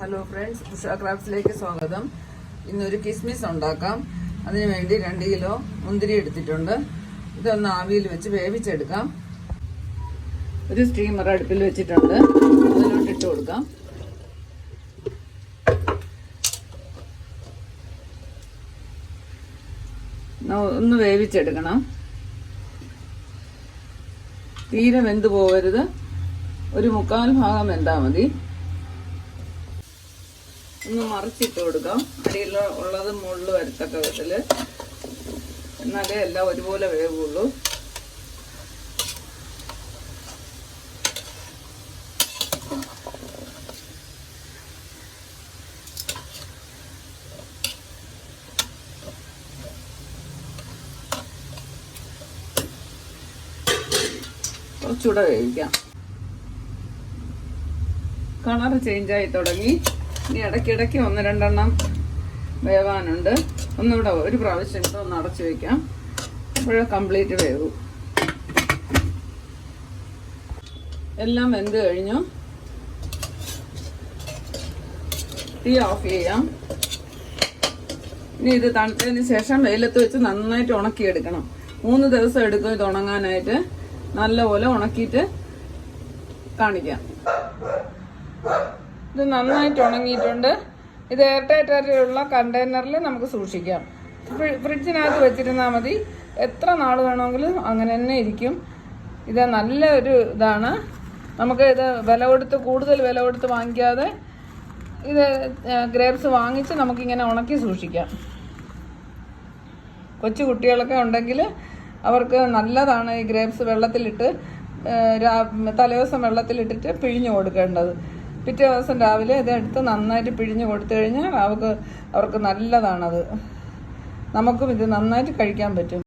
Hello friends Usha ക്രാഫ്റ്റ്സിലേക്ക് സ്വാഗതം. ഇന്നൊരു കിസ്മിസ് ഉണ്ടാക്കാം. അതിനു വേണ്ടി രണ്ട് കിലോ മുന്തിരി എടുത്തിട്ടുണ്ട്. ഇതൊന്ന് ആവിയിൽ വെച്ച് വേവിച്ചെടുക്കാം. ഒരു സ്റ്റീമർ അടുപ്പിൽ വെച്ചിട്ടുണ്ട്. അതിലോട്ട് ഇട്ട് കൊടുക്കാം. ഒന്ന് വേവിച്ചെടുക്കണം. തീരെ വെന്ത് പോകരുത് ഒരു മുക്കാൽ ഭാഗം വെന്താൽ മതി. ഒന്ന് മറിച്ചിട്ട് കൊടുക്കാം. അടിയിൽ ഉള്ളത് മുള്ളു വരത്തക്ക വിധത്തിൽ. എന്നാലേ എല്ലാം ഒരുപോലെ വേവുള്ളൂ. കുറച്ചുകൂടെ വേവിക്കാം. കളർ ചേഞ്ചായി തുടങ്ങി. ഇനി ഇടയ്ക്കിടയ്ക്ക് ഒന്ന് രണ്ടെണ്ണം വേവാനുണ്ട്. ഒന്നുകൂടെ ഒരു പ്രാവശ്യം ഇട്ട് ഒന്ന് അടച്ചു വെക്കാം. അപ്പോഴേ കംപ്ലീറ്റ് വേവും. എല്ലാം വെന്ത് കഴിഞ്ഞു. തീ ഓഫ് ചെയ്യാം. ഇനി ഇത് തണുത്തതിന് ശേഷം വെയിലത്ത് വെച്ച് നന്നായിട്ട് ഉണക്കിയെടുക്കണം. മൂന്ന് ദിവസം എടുക്കും ഇത് ഉണങ്ങാനായിട്ട്. നല്ലപോലെ ഉണക്കിയിട്ട് കാണിക്കാം. ഇത് നന്നായിട്ട് ഉണങ്ങിയിട്ടുണ്ട്. ഇത് എയർ ടൈറ്റ് കണ്ടെയ്നറിൽ നമുക്ക് സൂക്ഷിക്കാം. ഫ്രിഡ്ജിനകത്ത് വെച്ചിരുന്നാൽ മതി. എത്ര നാൾ വേണമെങ്കിലും അങ്ങനെ തന്നെ ഇരിക്കും. ഇത് നല്ല ഒരു ഇതാണ്. നമുക്ക് ഇത് വില കൊടുത്ത് കൂടുതൽ വില കൊടുത്ത് വാങ്ങിക്കാതെ ഇത് ഗ്രേപ്സ് വാങ്ങിച്ച് നമുക്കിങ്ങനെ ഉണക്കി സൂക്ഷിക്കാം. കൊച്ചു കുട്ടികളൊക്കെ ഉണ്ടെങ്കിൽ അവർക്ക് നല്ലതാണ് ഈ ഗ്രേപ്സ് വെള്ളത്തിലിട്ട് തലേ ദിവസം തലേദിവസം വെള്ളത്തിലിട്ടിട്ട് പിഴിഞ്ഞു കൊടുക്കേണ്ടത്. പിറ്റേ ദിവസം രാവിലെ ഇതെടുത്ത് നന്നായിട്ട് പിഴിഞ്ഞ് കൊടുത്തു കഴിഞ്ഞാൽ അവർക്ക് അവർക്ക് നല്ലതാണത്. നമുക്കും ഇത് നന്നായിട്ട് കഴിക്കാൻ പറ്റും.